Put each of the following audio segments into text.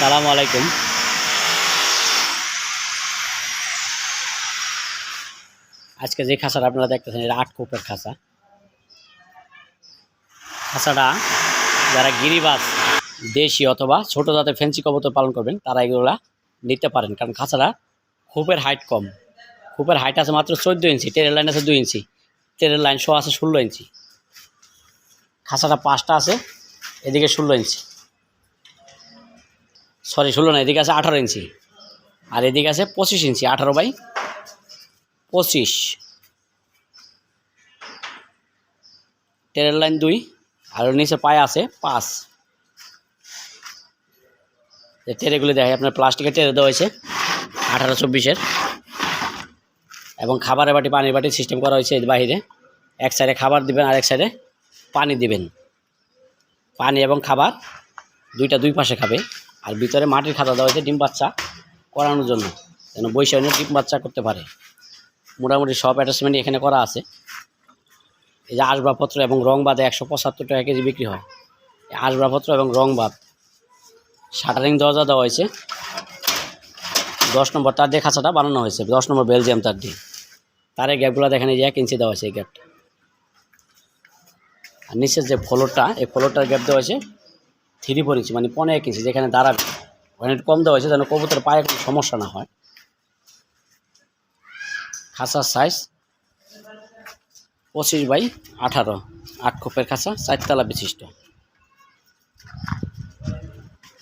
সালামু আলাইকুম। আজকে যে খাঁচাটা আপনারা দেখতেছেন, এটা আট কোপের খাঁচা। খাঁচাটা যারা গিরিবাস দেশি অথবা ছোট জাতের ফেন্সি কবুতর পালন করবেন, তারা এগুলা নিতে পারেন। কারণ খাঁচাটা খোপের হাইট কম। খোপের হাইট আছে মাত্র চোদ্দ ইঞ্চি টেরের লাইন আছে দুই ইঞ্চি টেরের লাইন শো আছে ষোলো ইঞ্চি। খাঁচাটা পাঁচটা আছে, এদিকে ষোলো ইঞ্চি। সরি, ষোলো না, এদিকে আছে আঠারো ইঞ্চি। আর এদিকে আছে পঁচিশ ইঞ্চি, আঠারো বাই পঁচিশ। টেরের লাইন দুই, আর নিচে পায়ে আছে পাঁচ। টেরেগুলি দেখে আপনার প্লাস্টিকের টেরে দেওয়া হয়েছে, আঠারো চব্বিশের। এবং খাবারের বাটি, পানির বাটি সিস্টেম করা হয়েছে বাইরে। এক সাইডে খাবার দিবেন আর এক সাইডে পানি দিবেন। পানি এবং খাবার দুইটা দুই পাশে খাবে। আর ভিতরে মাটির খাতা দেওয়া হয়েছে ডিম বাচ্চা করানোর জন্য, যেন বৈশাখী ডিম বাচ্চা করতে পারে। মোটামুটি সব অ্যাটাচমেন্ট এখানে করা আছে। এই যে আসবাবপত্র এবং রং বাদে একশো পঁচাত্তর টাকা কেজি বিক্রি হয়। আসবাবপত্র এবং রং বাদ শাটারিং দরজা দেওয়া হয়েছে। দশ নম্বর তার দিয়ে খাঁচাটা বানানো হয়েছে, দশ নম্বর বেলজিয়াম তার দিয়ে। তার এই গ্যাপগুলো দেখেন এই যে এক ইঞ্চি দেওয়া হয়েছে এই গ্যাপটা। আর নিচের যে ফ্লোরটা, এই ফ্লোরটার গ্যাপ দেওয়া হয়েছে থ্রি ফোর ইঞ্চি মানে পনেরো এক ইঞ্চি যেখানে দাঁড়াবে। ওখানে একটু কম দেওয়া হয়েছে যেন কবুতরের পায়ে কোনো সমস্যা না হয়। খাঁচার সাইজ পঁচিশ বাই আঠারো, আট খোপের খাঁচা, চারতলা বিশিষ্ট।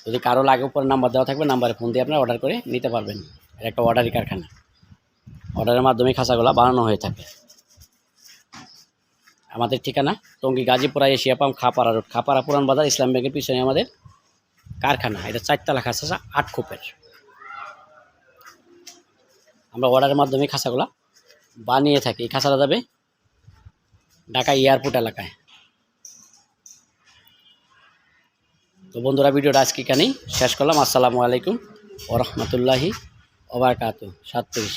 যদি কারও লাগে উপরে নাম্বার দেওয়া থাকবে নাম্বারে ফোন দিয়ে আপনারা অর্ডার করে নিতে পারবেন। এটা একটা অর্ডারি কারখানা। অর্ডারের মাধ্যমে খাঁচাগুলো বানানো হয়ে থাকে। আমাদের ঠিকানা, Tongi Gazipura Asia pump Khapara road, Khapara পুরান বাজার, ইসলাম ব্যাংকের পিছনে আমাদের কারখানা। এটা চারতলা খাঁচা আট খোপের। আমরা অর্ডারের মাধ্যমে খাসাগুলা বানিয়ে থাকি। এই খাঁচাটা যাবে ঢাকা এয়ারপোর্ট এলাকায়। তো বন্ধুরা, ভিডিওটা আজকে এখানেই শেষ করলাম। আসসালামু আলাইকুম ও রহমতুল্লাহি ওবরকাত সাতত্রিশ।